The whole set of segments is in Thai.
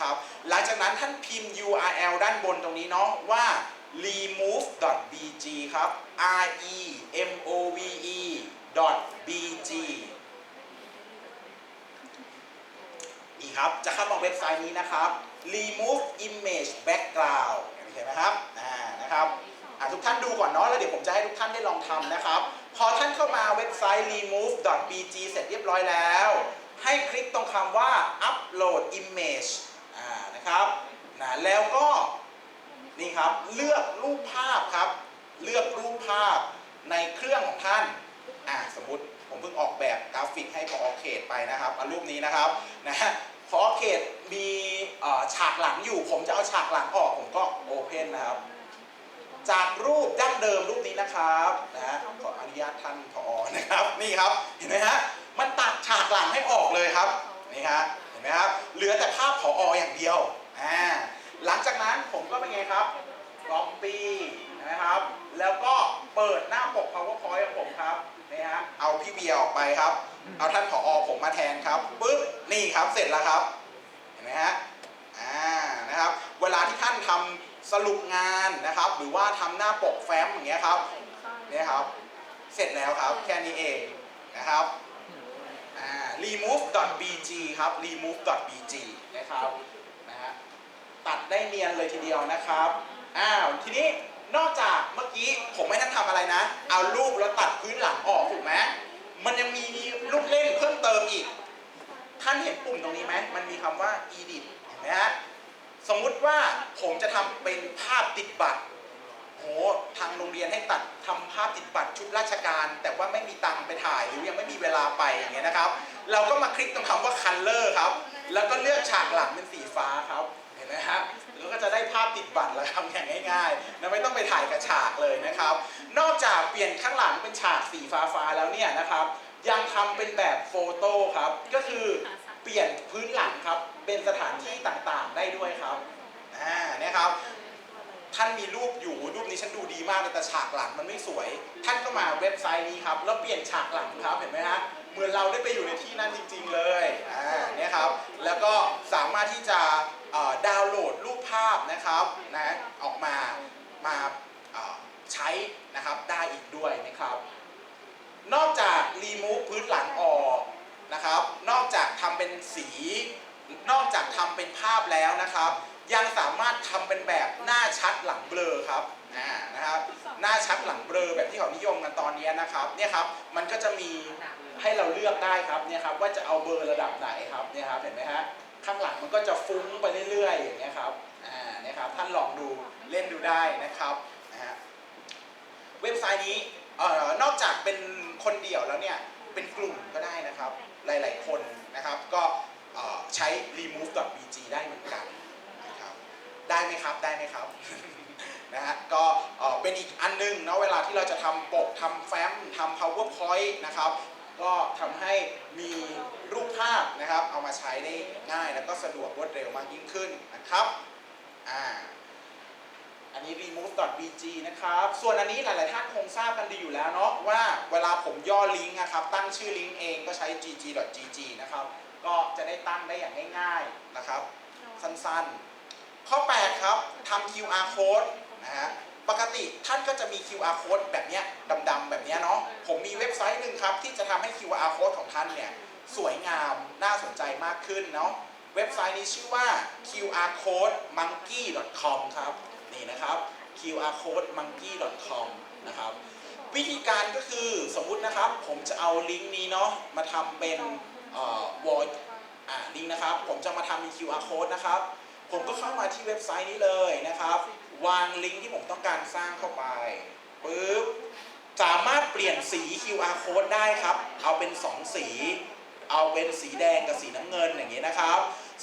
นะครับ หลังจากนั้นท่านพิมพ์ URL ด้านบนตรงนี้เนาะว่า remove.bg ครับ r e m o v e .bg นี่ครับ จะเข้ามาเว็บไซต์นี้นะครับ remove image background เห็นไหมครับอ่านะครับทุกท่านดูก่อนเนาะแล้วเดี๋ยวผมจะให้ทุกท่านได้ลองทำนะครับ พอท่านเข้ามาเว็บไซต์ remove.bg เสร็จเรียบร้อยแล้ว ให้คลิกตรงคำว่า upload image นะครับนะแล้วก็นี่ครับเลือกรูปภาพครับ เลือกรูปภาพในเครื่องของท่านอ่าสมมติผมเพิ่งออกแบบกราฟิกให้พอเขตไปนะครับเอารูปนี้นะครับนะฮะพอเขตมีฉากหลังอยู่ ผมจะเอาฉากหลังออกผมก็โอเพนนะครับ จากรูปดั้งเดิมรูปนี้นะครับนะขออนุญาตท่านพอนะครับนี่ครับเห็นไหมฮะมันตัดฉากหลังให้ออกเลยครับนี่ฮะ ห็นไหมครับเหลือแต่ภาพผออย่างเดียวอ่าหลังจากนั้นผมก็เป็นไงครับ copy นะครับ แล้วก็เปิดหน้าปก powerpoint ของผมครับนี่ฮะเอาพี่เบียร์ออกไปครับ เอาท่านผอผมมาแทนครับปึ๊บนี่ครับเสร็จแล้วครับ เห็นไหมฮะอ่านะครับ เวลาที่ท่านทำสรุปงานนะครับ หรือว่าทำหน้าปกแฟ้มอย่างเงี้ยครับเนี่ยครับ เสร็จแล้วครับแค่นี้เองนะครับ remove.bg ครับ remove.bg นะครับนะฮะตัดได้เนียนเลยทีเดียวนะครับอ้าวทีนี้นอกจากเมื่อกี้ผมไม่ท่านทำอะไรนะ เอารูปแล้วตัดพื้นหลังออกถูกไหมมันยังมีลูกเล่นเพิ่มเติมอีก ท่านเห็นปุ่มตรงนี้ไหมมันมีคำว่า edit เห็นไหมฮะสมมุติว่าผมจะทำเป็นภาพติดบัตร โหทางโรงเรียนให้ตัดทำภาพติดบัตรชุดราชการ แต่ว่าไม่มีตังค์ไปถ่ายหรือยังไม่มีเวลาไปอย่างเงี้ยนะครับ เราก็มาคลิกตรงคำว่า color ครับ แล้วก็เลือกฉากหลังเป็นสีฟ้าครับเห็นไหมฮะแล้วก็จะได้ภาพติดบัตรแล้วครับอย่างง่ายๆนะไม่ต้องไปถ่ายกับฉากเลยนะครับ นอกจากเปลี่ยนข้างหลังเป็นฉากสีฟ้าๆแล้วเนี่ยนะครับ ยังทำเป็นแบบโฟโต้ครับ ก็คือเปลี่ยนพื้นหลังครับ เป็นสถานที่ต่างๆได้ด้วยครับอ่าเนี่ยครับ ท่านมีรูปอยู่รูปนี้ฉันดูดีมากเลยแต่ฉากหลังมันไม่สวย ท่านก็มาเว็บไซต์นี้ครับแล้วเปลี่ยนฉากหลังครับเห็นไหมฮะเหมือนเราได้ไปอยู่ในที่นั้นจริง ๆ เลยอ่าเนี่ยครับแล้วก็สามารถที่จะดาวน์โหลดรูปภาพนะครับนะออกมามาใช้นะครับได้อีกด้วยนะครับ นอกจากรีมูฟพื้นหลังออกนะครับ นอกจากทำเป็นสี นอกจากทำเป็นภาพแล้วนะครับ ยังสามารถทำเป็นแบบหน้าชัดหลังเบลอครับนะครับหน้าชัดหลังเบลอแบบที่เขานิยมกันตอนนี้นะครับเนี่ยครับมันก็จะมีให้เราเลือกได้ครับเนี่ยครับว่าจะเอาเบอร์ระดับไหนครับเนี่ยครับเห็นไหมฮะข้างหลังมันก็จะฟุ้งไปเรื่อยๆอย่างเงี้ยครับอ่าเนี่ยครับท่านลองดูเล่นดูได้นะครับนะฮะเว็บไซต์นี้เอ่อนอกจากเป็นคนเดี่ยวแล้วเนี่ยเป็นกลุ่มก็ได้นะครับหลายๆคนนะครับก็ใช้ remove.bg ได้เหมือนกัน ได้ไหมครับได้ไหมครับนะฮะก็เป็นอีกอันหนึงเนาะเวลาที่เราจะทำปกทำแฟ้มทำ powerpoint นะครับก็ทำให้มีรูปภาพนะครับ เอามาใช้ได้ง่ายแล้วก็สะดวกรวดเร็วมากยิ่งขึ้นนะครับอ่าอันนี้ remove.bg นะครับ ส่วนอันนี้หลาย ๆ ท่านคงทราบกันดีอยู่แล้วเนาะว่าเวลาผมย่อลิงก์นะครับ ตั้งชื่อลิงก์เองก็ใช้ gg.gg นะครับ ก็จะได้ตั้งได้อย่างง่าย ๆ นะครับ สั้น ๆ ข้อ 8 ครับทำ QR code นะฮะปกติท่านก็จะมี QR code แบบเนี้ยดำๆแบบเนี้ยเนาะผมมีเว็บไซต์หนึ่งครับ ที่จะทำให้ QR code ของท่านเนี่ย สวยงามน่าสนใจมากขึ้นเนาะเว็บไซต์นี้ชื่อว่า qrcodemonkey.com ครับนี่นะครับ qrcodemonkey.com นะครับวิธีการก็คือสมมุตินะครับ ผมจะเอาลิงก์นี้เนาะมาทำเป็นเอ่อ wall อ่าลิงก์นะครับ ผมจะมาทำเป็น QR code นะครับ ผมก็เข้ามาที่เว็บไซต์นี้เลยนะครับ วางลิงก์ที่ผมต้องการสร้างเข้าไปปึ๊บสามารถเปลี่ยนสี QR code ได้ครับ เอาเป็น 2 สี เอาเป็นสีแดงกับสีน้ำเงินอย่างนี้นะครับ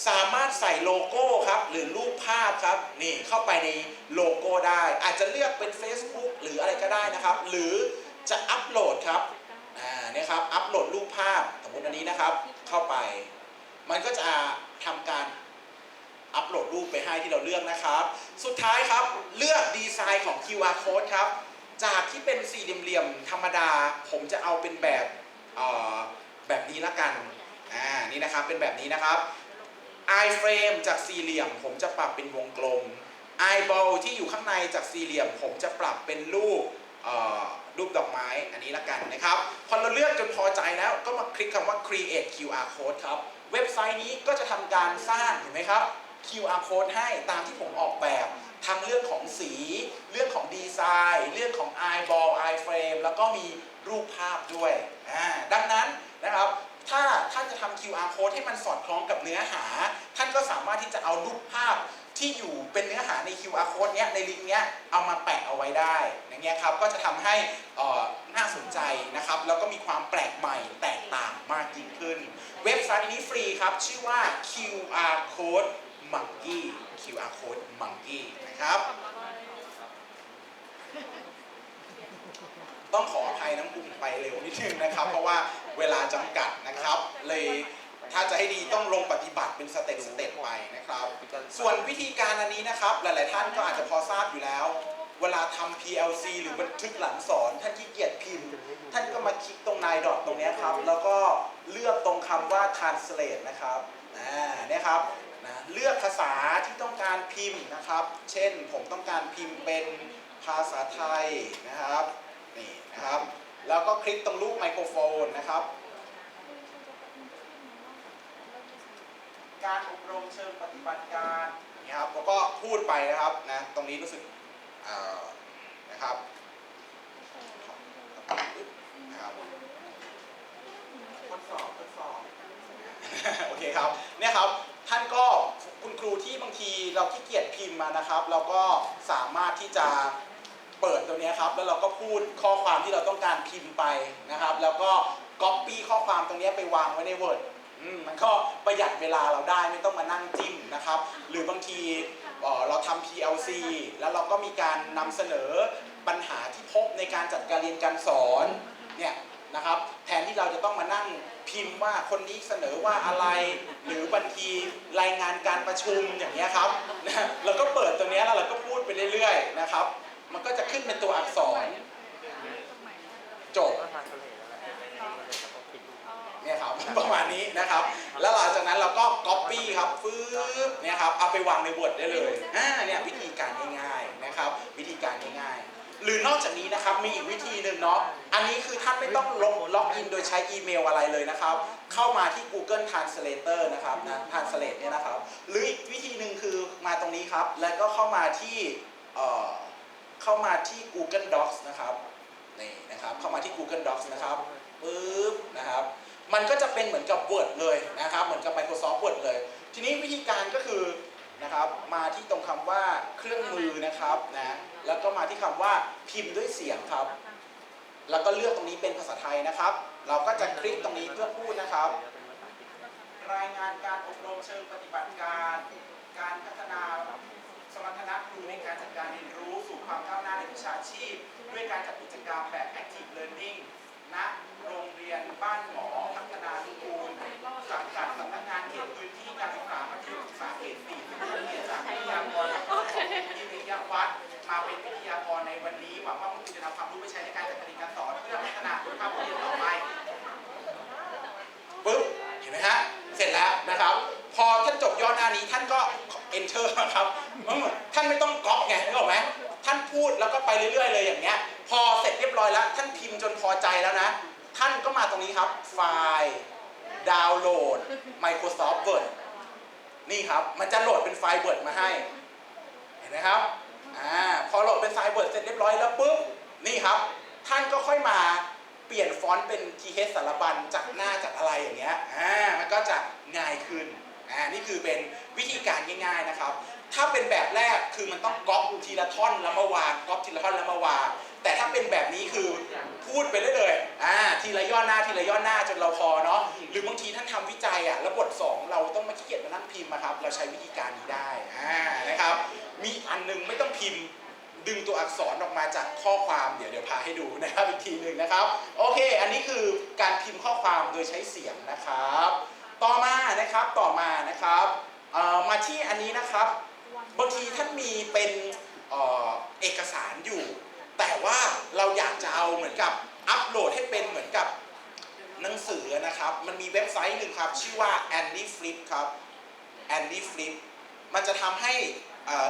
สามารถใส่โลโก้ครับ หรือรูปภาพครับ นี่เข้าไปในโลโก้ได้ อาจจะเลือกเป็น Facebook หรืออะไรก็ได้นะครับ หรือจะอัปโหลดครับ อ่าเนี่ยครับ อัปโหลดรูปภาพสมมติอันนี้นะครับ เข้าไป มันก็จะทำการ อัปโหลดรูปไปให้ที่เราเลือกนะครับ สุดท้ายครับเลือกดีไซน์ของ QR code ครับ จากที่เป็นสี่เหลี่ยมธรรมดา ผมจะเอาเป็นแบบแบบนี้ละกัน อ่า นี่นะครับ เป็นแบบนี้นะครับ iframe จากสี่เหลี่ยม ผมจะปรับเป็นวงกลม eyeball ที่อยู่ข้างในจากสี่เหลี่ยม ผมจะปรับเป็นรูปรูปดอกไม้ อันนี้ละกันนะครับ พอเราเลือกจนพอใจแล้ว ก็มาคลิกคำว่า create QR code ครับ เว็บไซต์นี้ก็จะทำการสร้างเห็นไหมครับ QR code ให้ตามที่ผมออกแบบทั้งเรื่องของสี เรื่องของดีไซน์ เรื่องของ eyeball iframe แล้วก็มีรูปภาพด้วยอ่าดังนั้นนะครับถ้าท่านจะทำ QR code ให้มันสอดคล้องกับเนื้อหา ท่านก็สามารถที่จะเอารูปภาพที่อยู่เป็นเนื้อหาใน QR code เนี้ยในลิงก์เนี้ยเอามาแปะเอาไว้ได้อย่างเงี้ยครับก็จะทำให้อ่อน่าสนใจนะครับแล้วก็มีความแปลกใหม่แตกต่างมากยิ่งขึ้น เว็บไซต์นี้ฟรีครับชื่อว่า QR code monkey QR code monkey นะครับ ต้องขออภัยน้ำกุ้งไปเร็วนิดนึงนะครับ เพราะว่าเวลาจำกัดนะครับ เลยถ้าจะให้ดีต้องลงปฏิบัติเป็นสเต็ปสเต็ปไปนะครับ ส่วนวิธีการอันนี้นะครับ หลาย ๆ ท่านก็อาจจะพอทราบอยู่แล้ว เวลาทำ PLC หรือบันทึกหลังสอน ท่านขี้เกียจพิมพ์ ท่านก็มาคลิกตรงนายดอทตรงเนี้ยครับ แล้วก็เลือกตรงคำว่า translate นะครับ อ่าเนี่ยครับ นะเลือกภาษาที่ต้องการพิมพ์นะครับ เช่นผมต้องการพิมพ์เป็นภาษาไทยนะครับนี่นะครับ แล้วก็คลิกตรงรูปไมโครโฟนนะครับ การอบรมเชิงปฏิบัติการนี่ครับแล้วก็พูดไปนะครับนะตรงนี้รู้สึกเอ่อนะครับนะครับทดสอบทดสอบโอเคครับเนี่ยครับ ท่านก็คุณครูที่บางทีเราขี้เกียจพิมพ์มานะครับ เราก็สามารถที่จะเปิดตัวนี้ครับ แล้วเราก็พูดข้อความที่เราต้องการพิมพ์ไปนะครับ แล้วก็ก๊อปปี้ข้อความตรงนี้ไปวางไว้ใน Word มันก็ประหยัดเวลาเราได้ไม่ต้องมานั่งจิ้มนะครับ หรือบางทีเราทำ PLC แล้วเราก็มีการนำเสนอปัญหาที่พบในการจัดการเรียนการสอนเนี่ยนะครับ แทนที่เราจะต้องมานั่งพิมพ์ว่าคนนี้เสนอว่าอะไร หรือ ทีรายงานการประชุมอย่างเงี้ยครับนะเราก็เปิดตัวเนี้ยแล้วเราก็พูดไปเรื่อยๆนะครับ มันก็จะขึ้นเป็นตัวอักษรจบเนี่ยครับประมาณนี้นะครับ แล้วหลังจากนั้นเราก็ Copy ครับฟืบเนี่ยครับเอาไปวางใน Word ได้เลยอ่าเนี่ยวิธีการง่ายๆนะครับ วิธีการง่ายๆ หรือนอกจากนี้นะครับมีอีกวิธีหนึ่งเนาะอันนี้คือท่านไม่ต้องลงล็อกอินโดยใช้อีเมลอะไรเลยนะครับ เข้ามาที่ Google Translator นะครับนะ Translate เนี่ยนะครับ หรืออีกวิธีหนึ่งคือมาตรงนี้ครับ แล้วก็เข้ามาที่เอ่อเข้ามาที่ Google Docs นะครับนี่นะครับเข้ามาที่ Google Docs นะครับปึ๊บนะครับ มันก็จะเป็นเหมือนกับ Word เลยนะครับ เหมือนกับ Microsoft Word เลย ทีนี้วิธีการก็คือ นะครับมาที่ตรงคำว่าเครื่องมือนะครับนะแล้วก็มาที่คำว่าพิมพ์ด้วยเสียงครับ แล้วก็เลือกตรงนี้เป็นภาษาไทยนะครับ เราก็จะคลิกตรงนี้เพื่อพูดนะครับ รายงานการอบรมเชิงปฏิบัติการ การพัฒนาสมรรถนะครูในการจัดการเรียนรู้สู่ความก้าวหน้าในวิชาชีพ ด้วยการจัดกิจกรรมแบบ active learning ณโรงเรียนบ้านหมอพัฒนานุกูลสังกัดสำนัก วัฒน์มาเป็นวิทยากรในวันนี้หวังว่าพวกคุณจะนำความรู้ไปใช้ในการจัดการเรียนการสอนเพื่อพัฒนาคุณภาพเรียนต่อไปปึ๊บเห็นไหมฮะเสร็จแล้วนะครับ พอท่านจบย่อหน้านี้ท่านก็ enter นะครับท่านไม่ต้องก๊อปไงนึกออกไหมท่านพูดแล้วก็ไปเรื่อยๆ เลยอย่างเงี้ย พอเสร็จเรียบร้อยแล้ว ท่านพิมพ์จนพอใจแล้วนะ ท่านก็มาตรงนี้ครับ ไฟล์ดาวน์โหลด Microsoft Word นี่ครับ มันจะโหลดเป็นไฟล์ Word มาให้ เห็นไหมครับ อ่าพอโหลดเป็นไฟล์ Word เสร็จเรียบร้อยแล้วปุ๊บนี่ครับ ท่านก็ค่อยมาเปลี่ยนฟอนต์เป็น TH สารบัญจากหน้าจากอะไรอย่างเงี้ยอ่ามันก็จะง่ายขึ้นอ่านี่คือเป็นวิธีการง่ายๆนะครับ ถ้าเป็นแบบแรกคือมันต้องก๊อปทีละท่อนแล้วมาวางก๊อปทีละท่อนแล้วมาวางแต่ถ้าเป็นแบบนี้คือพูดไปเรื่อยเลยๆอ่า ละย่อหน้าทีละย่อหน้าจนเราพอเนาะหรือบางทีท่านทำวิจัยอะแล้วบทสองเราต้องมาขี้เกียจมานั่งพิมพ์อะครับ เราใช้วิธีการนี้ได้นะครับ มีอันหนึงไม่ต้องพิมพ์ ดึงตัวอักษรออกมาจากข้อความเดี๋ยวเดี๋ยวพาให้ดูนะครับอีกทีหนึ่งนะครับ โอเค อันนี้คือการพิมพ์ข้อความโดยใช้เสียงนะครับ ต่อมานะครับต่อมานะครับเอ่อมาที่อันนี้นะครับบางทีท่านมีเป็นเอ่อเอกสารอยู่ แต่ว่าเราอยากจะเอาเหมือนกับ อัปโหลดให้เป็นเหมือนกับหนังสือนะครับ มันมีเว็บไซต์หนึ่งครับ ชื่อว่า Andy Flip ครับ Andy Flip มันจะทำให้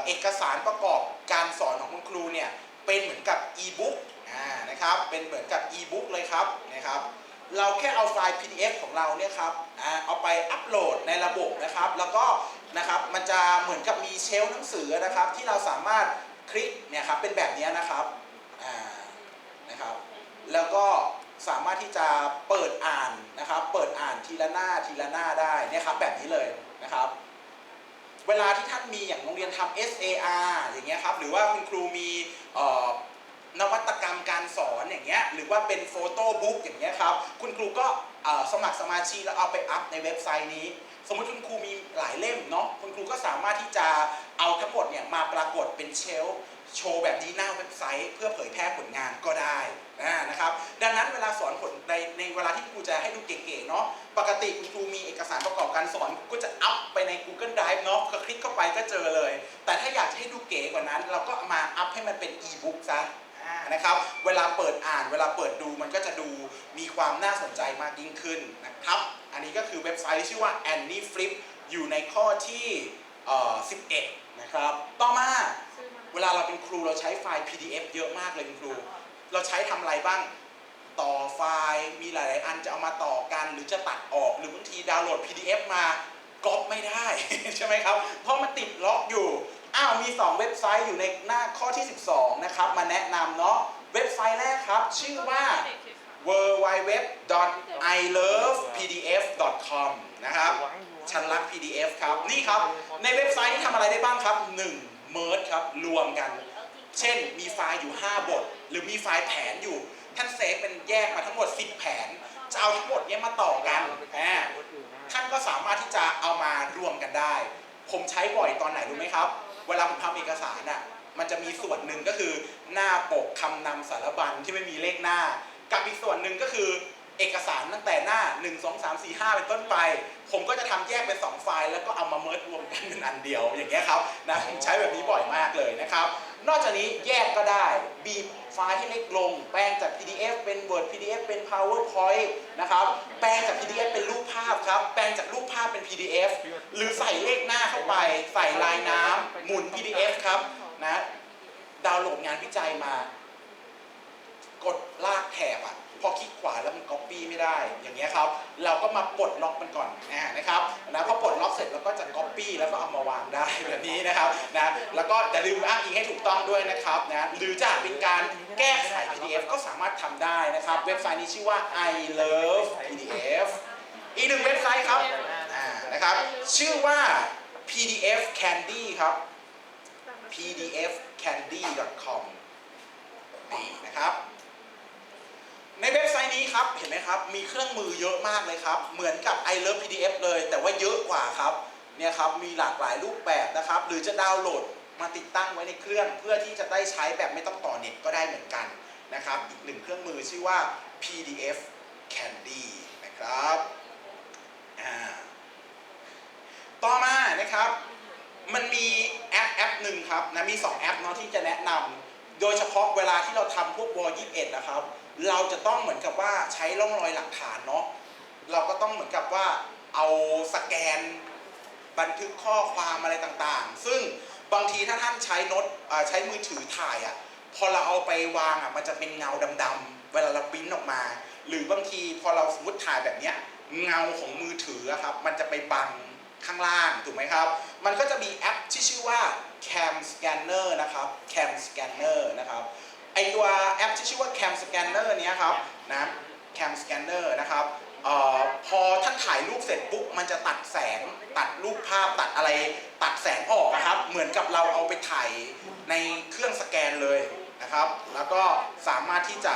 เอกสารประกอบการสอนของคุณครูเนี่ย เป็นเหมือนกับ e-book อ่านะครับ เป็นเหมือนกับ e-book เลยครับนะครับ เราแค่เอาไฟล์ PDF ของเราเนี่ยครับเอาไปอัปโหลดในระบบนะครับ แล้วก็นะครับ มันจะเหมือนกับมีเชลหนังสือนะครับ ที่เราสามารถคลิกเนี่ยครับ เป็นแบบนี้นะครับนะครับ แล้วก็สามารถที่จะเปิดอ่านนะครับ เปิดอ่านทีละหน้าทีละหน้าได้นี่ครับแบบนี้เลยนะครับ เวลาที่ท่านมีอย่างโรงเรียนทำ SAR อย่างเงี้ยครับหรือว่าคุณครูมีนวัตกรรมการสอนอย่างเงี้ยหรือว่าเป็นโฟโต้บุ๊กอย่างเงี้ยครับคุณครูก็สมัครสมาชิกแล้วเอาไปอัพในเว็บไซต์นี้ สมมติคุณครูมีหลายเล่มเนาะคุณครูก็สามารถที่จะเอาทั้งหมดเนี่ยมาปรากฏเป็นเชล โชว์แบบนี้หน้าเว็บไซต์เพื่อเผยแพร่ผลงานก็ได้นะครับ ดังนั้นเวลาสอนผลในในเวลาที่ครูจะให้ดูเก๋ๆเนาะปกติคุณครูมีเอกสารประกอบการสอนก็จะอัพไปใน Google Drive เนาะก็คลิกเข้าไปก็เจอเลย แต่ถ้าอยากจะให้ดูเก๋กว่านั้น เราก็มาอัพให้มันเป็น e-book ซะนะครับเวลาเปิดอ่านเวลาเปิดดูมันก็จะดูมีความน่าสนใจมากยิ่งขึ้นนะครับ อันนี้ก็คือเว็บไซต์ที่ชื่อว่า Annie Flip อยู่ในข้อที่เอ่อ11 นะครับ ต่อมา วลาเราเป็นครูเราใช้ไฟล์ PDF เยอะมากเลยคุณครู เราใช้ทำอะไรบ้าง ต่อไฟล์มีหลาย ๆ อันจะเอามาต่อกันหรือจะตัดออกหรือบางทีดาวน์โหลด PDF มาก๊อปไม่ได้ ใช่ไหมครับ เพราะมันติดล็อกอยู่ อ้าวมี 2 เว็บไซต์อยู่ในหน้าข้อที่ 12 นะครับ มาแนะนำเนาะเว็บไซต์แรกครับ ชื่อว่า www.ilovepdf.com นะครับฉันรัก PDF ครับ นี่ครับ ในเว็บไซต์นี้ทำอะไรได้บ้างครับ 1. เมิร์ดครับรวมกัน เช่นมีไฟล์อยู่ 5 บท หรือมีไฟล์แผนอยู่ ท่านเซฟเป็นแยกมาทั้งหมด 10 แผน จะเอาทั้งหมดเนี้ยมาต่อกันอ่าท่านก็สามารถที่จะเอามารวมกันได้ ผมใช้บ่อยตอนไหนรู้ไหมครับ เวลาผมทำเอกสารอะมันจะมีส่วนหนึ่งก็คือหน้าปกคำนำสารบัญที่ไม่มีเลขหน้า กับอีกส่วนหนึ่งก็คือ เอกสารตั้งแต่หน้า 1 2 3 4 5 เป็นต้นไป ผมก็จะทำแยกเป็น 2 ไฟล์ แล้วก็เอามาเมิร์รวมกันเป็นอันเดียวอย่างเงี้ยครับนะผมใช้แบบนี้บ่อยมากเลยนะครับ นอกจากนี้แยกก็ได้ บีบไฟล์ให้เล็กลง แปลงจาก PDF เป็น Word PDF เป็น PowerPoint นะครับ แปลงจาก PDF เป็นรูปภาพครับ แปลงจากรูปภาพเป็น PDF หรือใส่เลขหน้าเข้าไป ใส่ลายน้ำหมุน PDF ครับนะ ดาวน์โหลดงานวิจัยมา กดลากแถบอะ พอคลิกขวาแล้วมันก๊อปปี้ไม่ได้ อย่างเงี้ยครับ เราก็มาปลดล็อกมันก่อนอ่านะครับนะพอปลดล็อกเสร็จเราก็จะก๊อปปี้แล้วก็เอามาวางได้แบบนี้นะครับนะแล้วก็อย่าลืมอ้างอิงให้ถูกต้องด้วยนะครับนะหรือจะเป็นการแก้ไข PDF ก็สามารถทำได้นะครับ เว็บไซต์นี้ชื่อว่า I love PDF อีกหนึ่งเว็บไซต์ครับอ่านะครับ ชื่อว่า PDF Candy ครับ pdfcandy.com นี่นะครับ ในเว็บไซต์นี้ครับ เห็นไหมครับ มีเครื่องมือเยอะมากเลยครับ เหมือนกับ i love pdf เลย แต่ว่าเยอะกว่าครับ เนี่ยครับ มีหลากหลายรูปแบบนะครับ หรือจะดาวน์โหลดมาติดตั้งไว้ในเครื่อง เพื่อที่จะได้ใช้แบบไม่ต้องต่อเน็ตก็ได้เหมือนกันนะครับ อีกหนึ่งเครื่องมือชื่อว่า pdf candy นะครับอ่าต่อมานะครับ มันมีแอปแอปหนึ่งครับนะ มี 2 แอปเนาะที่จะแนะนำ โดยเฉพาะเวลาที่เราทำพวกวอ21นะครับ เราจะต้องเหมือนกับว่าใช้ร่องรอยหลักฐานเนาะเราก็ต้องเหมือนกับว่าเอาสแกนบันทึกข้อความอะไรต่างๆ ซึ่งบางทีถ้าท่านใช้โน้ตใช้มือถือถ่ายอะ่ะพอเราเอาไปวางอะมันจะเป็นเงาดำๆเวลาเราปิ้นออกมา หรือบางทีพอเราสมมติถ่ายแบบเนี้ยเงาของมือถือครับมันจะไปบังข้างล่างถูกไหมครับ มันก็จะมีแอปที่ชื่อว่า Cam Scanner นะครับ Cam Scanner นะครับ ไอตัวแอปที่ชื่อว่า Cam Scanner เนี้ยครับนะ Cam Scanner นะครับออพอท่านถ่ายรูปเสร็จปุ๊บมันจะตัดแสงตัดรูปภาพตัดอะไร ตัดแสงออกนะครับ เหมือนกับเราเอาไปถ่ายในเครื่องสแกนเลยนะครับ แล้วก็สามารถที่จะ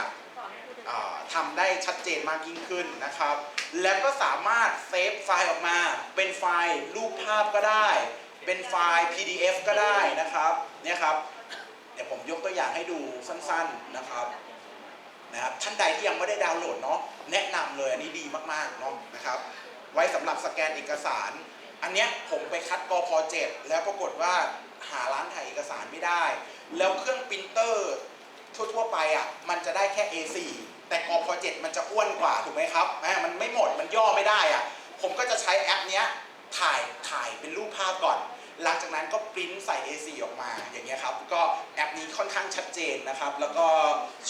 อ่าทำได้ชัดเจนมากยิ่งขึ้นนะครับ แล้วก็สามารถเซฟไฟล์ออกมา เป็นไฟล์รูปภาพก็ได้ เป็นไฟล์ PDF ก็ได้นะครับเนี่ยครับ เดี๋ยวผมยกตัวอย่างให้ดูสั้นๆนะครับนะครับท่านใดที่ยังไม่ได้ดาวน์โหลดเนาะแนะนำเลยอันนี้ดีมากๆเนาะนะครับ ไว้สำหรับสแกนเอกสาร อันเนี้ยผมไปคัดกพ7แล้วปรากฏว่าหาร้านถ่ายเอกสารไม่ได้ แล้วเครื่องปรินเตอร์ทั่วๆไปอะมันจะได้แค่ A4 แต่กพ7มันจะอ้วนกว่าถูกไหมครับอ่มันไม่หมดมันย่อไม่ได้อะผมก็จะใช้แอปเนี้ยถ่ายถ่ายเป็นรูปภาพก่อน หลังจากนั้นก็ปริ้นใส่ A4 ออกมาอย่างเงี้ยครับ ก็แอปนี้ค่อนข้างชัดเจนนะครับ แล้วก็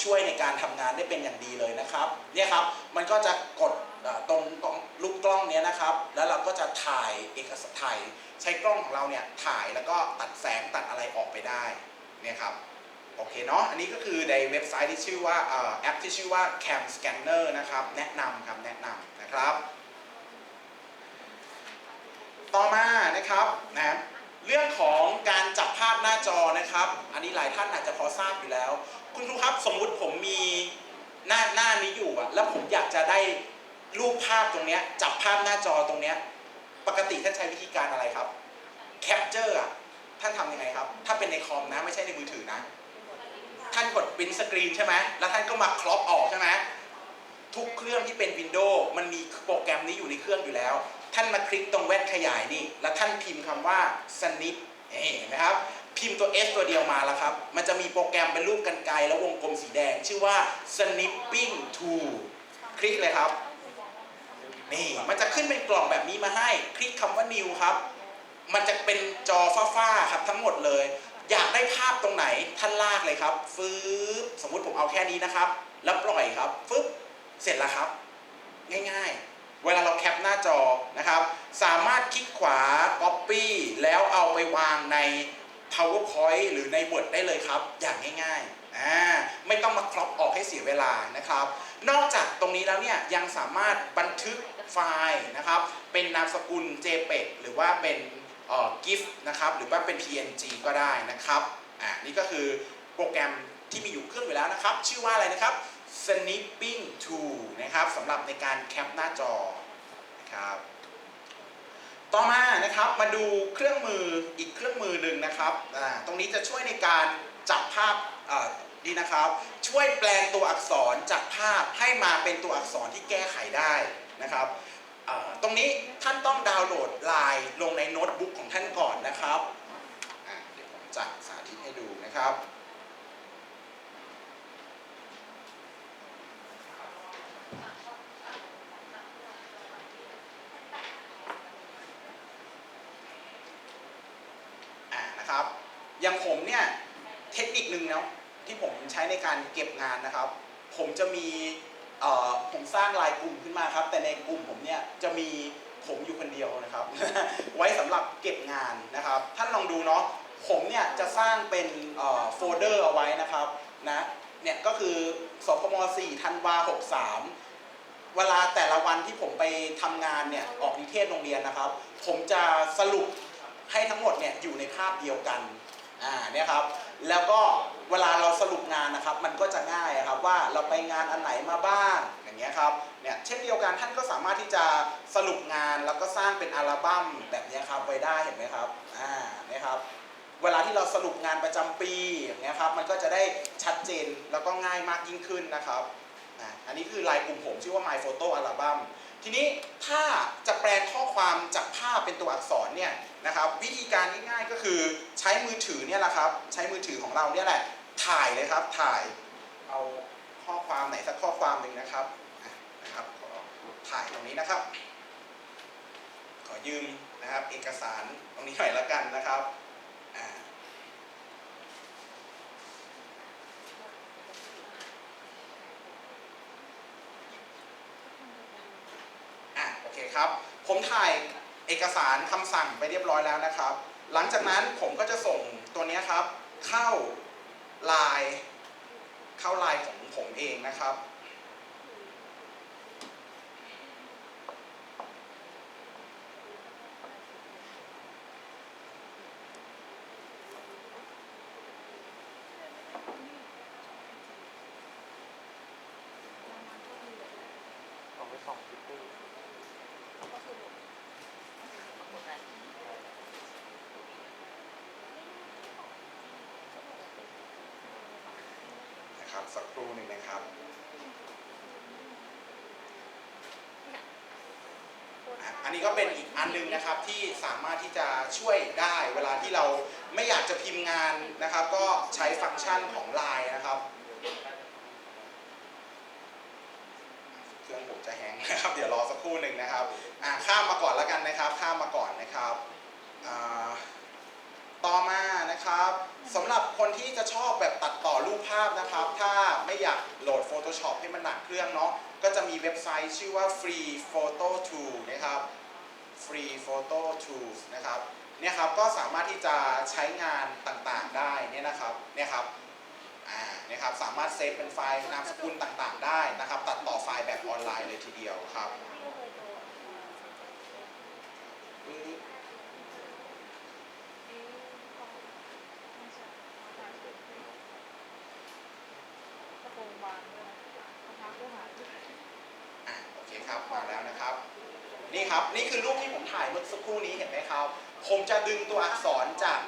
ช่วยในการทำงานได้เป็นอย่างดีเลยนะครับ เนี่ยครับ มันก็จะกดเอ่อตรงตรงรูปกล้องเนี้ยนะครับ แล้วเราก็จะถ่ายเอกสารถ่ายใช้กล้องของเราเนี่ยถ่ายแล้วก็ตัดแสงตัดอะไรออกไปได้ เนี่ยครับ โอเคเนาะ อันนี้ก็คือในเว็บไซต์ที่ชื่อว่าเอ่อแอปที่ชื่อว่า Cam Scanner นะครับ แนะนำครับ แนะนำนะครับ ต่อมานะครับนะ เรื่องของการจับภาพหน้าจอนะครับ อันนี้หลายท่านอาจจะพอทราบอยู่แล้ว คุณครูครับสมมุติผมมีหน้าหน้านี้อยู่อะแล้วผมอยากจะได้รูปภาพตรงเนี้ยจับภาพหน้าจอตรงเนี้ยปกติท่านใช้วิธีการอะไรครับแคปเจอร์อะท่านทำยังไงครับ ถ้าเป็นในคอมนะไม่ใช่ในมือถือนะ ท่านกดปริ้นสกรีนใช่ไหมแล้วท่านก็มาครอปออกใช่ไหมทุกเครื่องที่เป็น Windows มันมีโปรแกรมนี้อยู่ในเครื่องอยู่แล้ว ท่านมาคลิกตรงแว่นขยายนี่ แล้วท่านพิมพ์คำว่า snip เห็นไหมครับ พิมพ์ตัว S ตัวเดียวมาแล้วครับ มันจะมีโปรแกรมเป็นรูปกันไกรแล้ววงกลมสีแดง ชื่อว่า snipping tool คลิกเลยครับ นี่ มันจะขึ้นเป็นกล่องแบบนี้มาให้ คลิกคำว่า new ครับ มันจะเป็นจอฟ้าๆครับทั้งหมดเลย อยากได้ภาพตรงไหนท่านลากเลยครับฟืบสมมุติผมเอาแค่นี้นะครับ แล้วปล่อยครับฟึบเสร็จแล้วครับ ง่ายๆ เวลาเราแคปหน้าจอนะครับ สามารถคลิกขวา Copy แล้วเอาไปวางใน PowerPoint หรือใน Word ได้เลยครับ อย่างง่ายๆอ่าไม่ต้องมาครอปออกให้เสียเวลานะครับ นอกจากตรงนี้แล้วเนี่ยยังสามารถบันทึกไฟล์นะครับ เป็นนามสกุล JPEG หรือว่าเป็นอ่อ GIF นะครับหรือว่าเป็น PNG ก็ได้นะครับอ่านี่ก็คือโปรแกรมที่มีอยู่เครื่องอยู่แล้วนะครับ ชื่อว่าอะไรนะครับ Snipping Tool นะครับสำหรับในการแคปหน้าจอนะครับต่อมานะครับมาดูเครื่องมืออีกเครื่องมือหนึ่งนะครับตรงนี้จะช่วยในการจับภาพดีนะครับ ช่วยแปลงตัวอักษรจากภาพให้มาเป็นตัวอักษรที่แก้ไขได้นะครับตรงนี้ท่านต้องดาวน์โหลดไลน์ลงในโน้ตบุ๊กของท่านก่อนนะครับเดี๋ยวผมจะสาธิตให้ดูนะครับ อ่านะครับ อย่างผมเนี่ยเทคนิคนึงเนาะที่ผมใช้ในการเก็บงานนะครับ ผมจะมีผมสร้างลน์กลุ่มขึ้นมาครับ แต่ในกลุ่มผมเนี่ยจะมีผมอยู่คนเดียวนะครับ ไว้สำหรับเก็บงานนะครับ ท่านลองดูเนาะผมเนี่ยจะสร้างเป็นโฟลเดอร์เอาไว้นะครับนะเนี่ยก็คือสพม4ธันวา63 เวลาแต่ละวันที่ผมไปทำงานเนี่ยออกนิเทศโรงเรียนนะครับ ผมจะสรุปให้ทั้งหมดเนี่ยอยู่ในภาพเดียวกัน อ่าเนี่ยครับ แล้วก็เวลาเราสรุปงานนะครับ มันก็จะง่ายครับว่าเราไปงานอันไหนมาบ้างอย่างเงี้ยครับเนี่ยเช่นเดียวกันท่านก็สามารถที่จะสรุปงานแล้วก็สร้างเป็นอัลบั้มแบบนี้ครับไว้ได้เห็นไหมครับอ่าเนี่ยครับเวลาที่เราสรุปงานประจำปีอย่างเงี้ยครับมันก็จะได้ชัดเจนแล้วก็ง่ายมากยิ่งขึ้นนะครับอันนี้คือลายกลุ่มผมชื่อว่า My Photo Album ทีนี้ถ้าจะแปลงข้อความจากภาพเป็นตัวอักษรเนี่ยนะครับวิธีการง่ายๆก็คือใช้มือถือเนี่ยแหละครับใช้มือถือของเราเนี่ยแหละถ่ายเลยครับถ่ายเอาข้อความไหนสักข้อความหนึ่งนะครับนะครับถ่ายตรงนี้นะครับ ขอยืมนะครับเอกสารตรงนี้หน่อยละกันนะครับอ่า อะโอ เคครับ ผมถ่ายเอกสารคำสั่งไปเรียบร้อยแล้วนะครับ หลังจากนั้นผมก็จะส่งตัวนี้ครับ เข้าไลน์เข้าไลน์ของผมเองนะครับ เอาไปส่องที่ตู้ นะครับสักครู่หนึ่งนะครับอันนี้ก็เป็นอีกอันหนึงนะครับที่สามารถที่จะช่วยได้เวลาที่เราไม่อยากจะพิมพ์งานนะครับ ก็ใช้ฟังก์ชันของ Line นะครับเครื่องผมจะแฮงนะครับเดี๋ยวรอสักครู่หนึ่งนะครับอ่าข้ามมาก่อนแล้วกันนะครับ ข้ามมาก่อนนะครับต่อมานะครับ สำหรับคนที่จะชอบแบบตัดต่อรูปภาพนะครับ ถ้าไม่อยากโหลด Photoshop ให้มันหนักเครื่องเนาะก็จะมีเว็บไซต์ชื่อว่า Free Photo Tool นะครับ Free Photo Tools นะครับเนี่ยครับก็สามารถที่จะใช้งานต่างๆได้เนี่ยนะครับเนี่ยครับอ่าเนะครับสามารถเซฟเป็นไฟล์นามสกุลต่างๆ ได้นะครับ ตัดต่อไฟล์แบบออนไลน์เลยทีเดียวครับนี่ กระโปรงบานด้วยนะรองเท้าก็หายด้วย อะโอเคครับมาแล้วนะครับ นี่ครับนี่คือรูปที่ผมถ่ายเมื่อสัก ครู่นี้เห็นไหมครับ ผมจะดึงตัวอักษรจาก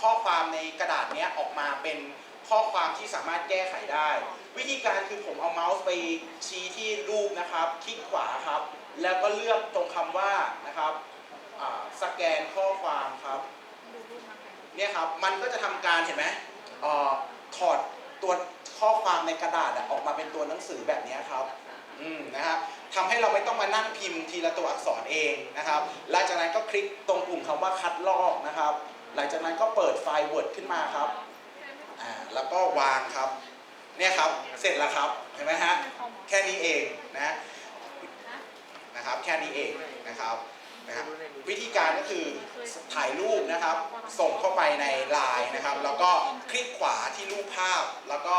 ข้อความในกระดาษนี้ออกมาเป็นข้อความที่สามารถแก้ไขได้ วิธีการคือผมเอาเมาส์ไปชี้ที่รูปนะครับ คลิกขวาครับ แล้วก็เลือกตรงคำว่านะครับสแกนข้อความครับเนี่ยครับมันก็จะทำการเห็นไหมอถอดตัวข้อความในกระดาษออกมาเป็นตัวหนังสือแบบนี้ครับ อืมนะครับ ทำให้เราไม่ต้องมานั่งพิมพ์ทีละตัวอักษรเองนะครับ หลังจากนั้นก็คลิกตรงปุ่มคำว่าคัดลอกนะครับ หลังจากนั้นก็เปิดไฟล์ Word ขึ้นมาครับอ่าแล้วก็วางครับ เนี่ยครับ เสร็จแล้วครับ เห็นไหมฮะ แค่นี้เองนะนะครับ แค่นี้เองนะครับนะครับ วิธีการก็คือถ่ายรูปนะครับ ส่งเข้าไปในไลน์นะครับ แล้วก็คลิกขวาที่รูปภาพ แล้วก็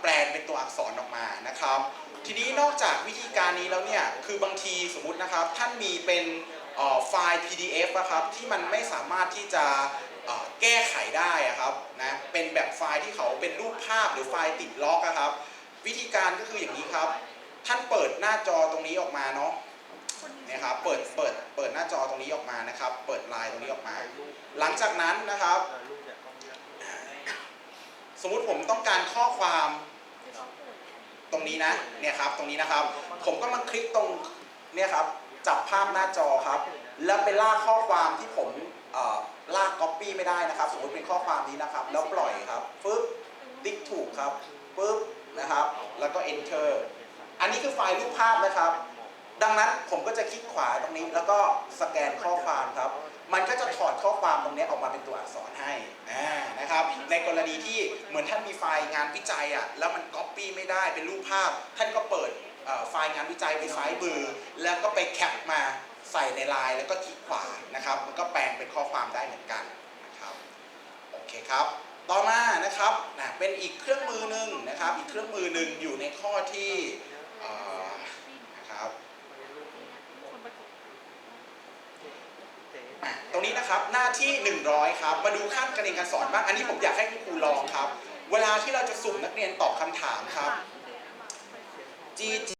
แปลงเป็นตัวอักษรออกมานะครับ ทีนี้นอกจากวิธีการนี้แล้วเนี่ยคือบางทีสมมุตินะครับท่านมีเป็นไฟล์ PDF นะครับที่มันไม่สามารถที่จะแก้ไขได้อะครับนะเป็นแบบไฟล์ที่เขาเป็นรูปภาพหรือไฟล์ติดล็อกอะครับ วิธีการก็คืออย่างนี้ครับ ท่านเปิดหน้าจอตรงนี้ออกมาเนาะนี่ยครับเปิดเปิดเปิดหน้าจอตรงนี้ออกมานะครับ เปิดไลน์ตรงนี้ออกมา หลังจากนั้นนะครับ สมมุติผมต้องการข้อความ ตรงนี้นะเนี่ยครับตรงนี้นะครับ ผมก็มาคลิกตรงเนี่ยครับจับภาพหน้าจอครับ แล้วไปลากข้อความที่ผมเอ่อลาก Copy ไม่ได้นะครับ สมมติเป็นข้อความนี้นะครับ แล้วปล่อยครับปึ๊บติ๊กถูกครับปึ๊บนะครับ แล้วก็ Enter อันนี้คือไฟล์รูปภาพนะครับ ดังนั้นผมก็จะคลิกขวาตรงนี้แล้วก็สแกนข้อความครับ มันก็จะถอดข้อความตรงนี้ออกมาเป็นตัวอักษรให้นะครับ ในกรณีที่เหมือนท่านมีไฟล์งานวิจัยอะแล้วมันก๊อปปี้ไม่ได้เป็นรูปภาพ ท่านก็เปิดไฟล์งานวิจัยไว้ซ้ายมือแล้วก็ไปแคปมาใส่ในไลน์แล้วก็คลิกขวานะครับ มันก็แปลงเป็นข้อความได้เหมือนกันนะครับโอเคครับต่อมานะครับนะเป็นอีกเครื่องมือหนึ่งนะครับ อีกเครื่องมือหนึ่งอยู่ในข้อที่ ตรงนี้นะครับหน้าที่ 100 ครับ มาดูขั้นการเรียนการสอนบ้าง อันนี้ผมอยากให้คุณครูลองครับ เวลาที่เราจะสุ่มนักเรียนตอบคำถามครับ G G